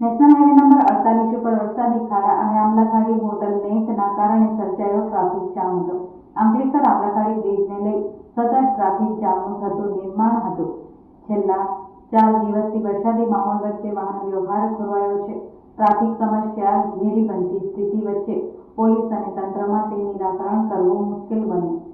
National highway number અડતાલીસ ઉપર વરસાદી ખાડા અને આમલાખાડી હોટલ નેકના કારણે સર્જાયો ટ્રાફિક જામ હતો અંકલેશ્વર આમલાખાડી બ્રિજને લઈ સતત ટ્રાફિક જામનું થતું નિર્માણ હતું. છેલ્લા ચાર દિવસથી વરસાદી માહોલ વચ્ચે વાહન વ્યવહાર ખોરવાયો છે. ટ્રાફિક સમસ્યા ઘેરી બનતી સ્થિતિ વચ્ચે પોલીસ અને તંત્રમાં તે નિરાકરણ કરવું મુશ્કેલ બન્યું.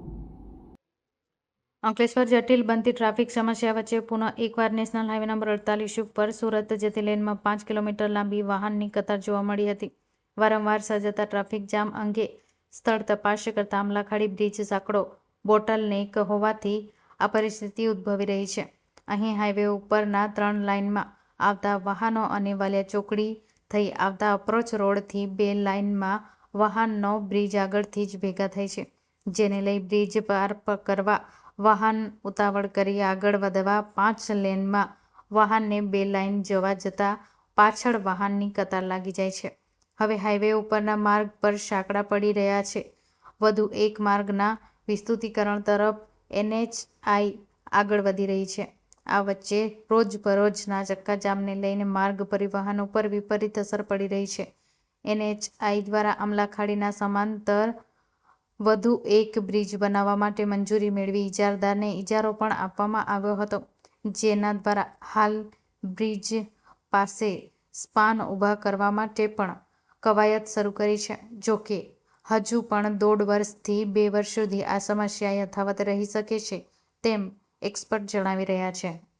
અંકલેશ્વર જટિલ બનતી ટ્રાફિક સમસ્યા વચ્ચે પુનઃ એકવાર નેશનલ હાઈવે નંબર અડતાલીસ ઉપર સુરત જતી લેનમાં પાંચ કિલોમીટર લાંબી વાહનની કતાર જોવા મળી હતી. વારંવાર સર્જાતા ટ્રાફિક જામ અંગે સ્થળ તપાસ કરતા આમલાખાડી બ્રિજ સાંકડો બોટલનેક હોવાથી આ પરિસ્થિતિ ઉદ્ભવી રહી છે. અહીં હાઈવે ઉપરના ત્રણ લાઇનમાં આવતા વાહનો અને વાલિયા ચોકડી થઈ આવતા અપ્રોચ રોડથી બે લાઇનમાં વાહનનો બ્રિજ આગળથી જ ભેગા થાય છે, જેને લઈ બ્રિજ પાર કરવા વાહન ઉતાવળ કરી આગળ વધવા પાંચ લેનમાં વાહનને બે લાઇન જવા જતાં પાછળ વાહનની કતાર લાગી જાય છે. હવે હાઈવે ઉપરના માર્ગ પર સાંકડા પડી રહ્યા છે. વધુ એક માર્ગના વિસ્તૃતીકરણ તરફ એનએચઆઈ આગળ વધી રહી છે. આ વચ્ચે રોજબરોજના ચક્કાજામને લઈને માર્ગ પરિવહન ઉપર વિપરીત અસર પડી રહી છે. એનએચઆઈ દ્વારા અમલાખાડીના સમાંતર વધુ એક બ્રિજ બનાવવા માટે મંજૂરી મેળવી ઇજારદારને ઇજારો પણ આપવામાં આવ્યો હતો, જેના દ્વારા હાલ બ્રિજ પાસે સ્પાન ઊભા કરવા માટે પણ કવાયત શરૂ કરી છે. જો કે, હજુ પણ દોઢ વર્ષથી બે વર્ષ સુધી આ સમસ્યા યથાવત રહી શકે છે, તેમ એક્સપર્ટ જણાવી રહ્યા છે.